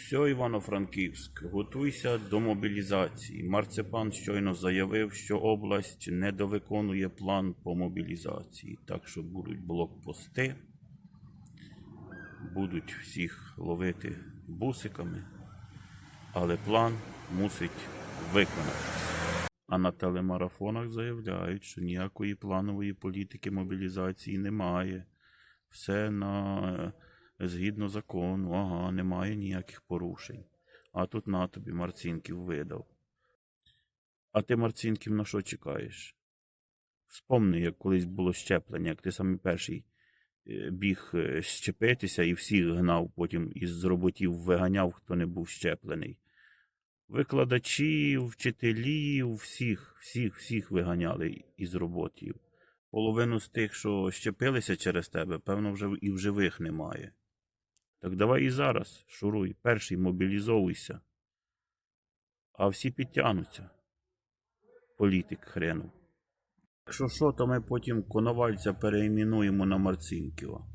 Все, Івано-Франківськ, готуйся до мобілізації. Марципан щойно заявив, що область недовиконує план по мобілізації. Так що будуть блокпости, будуть всіх ловити бусиками, але план мусить виконатися. А на телемарафонах заявляють, що ніякої планової політики мобілізації немає. Все на згідно закону, ага, немає ніяких порушень. А тут на тобі Марцінків видав. А ти, Марцінків, на що чекаєш? Вспомни, як колись було щеплення, як ти самий перший е, біг е, щепитися і всіх гнав, потім із роботів виганяв, хто не був щеплений. Викладачів, вчителів, всіх, всіх, всіх виганяли із роботів. Половину з тих, що щепилися через тебе, певно, вже і в живих немає. Так давай і зараз, шуруй, перший мобілізовуйся. А всі підтягнуться. Політик хренув. Якщо що, то ми потім Коновальця переіменуємо на Марцінківа.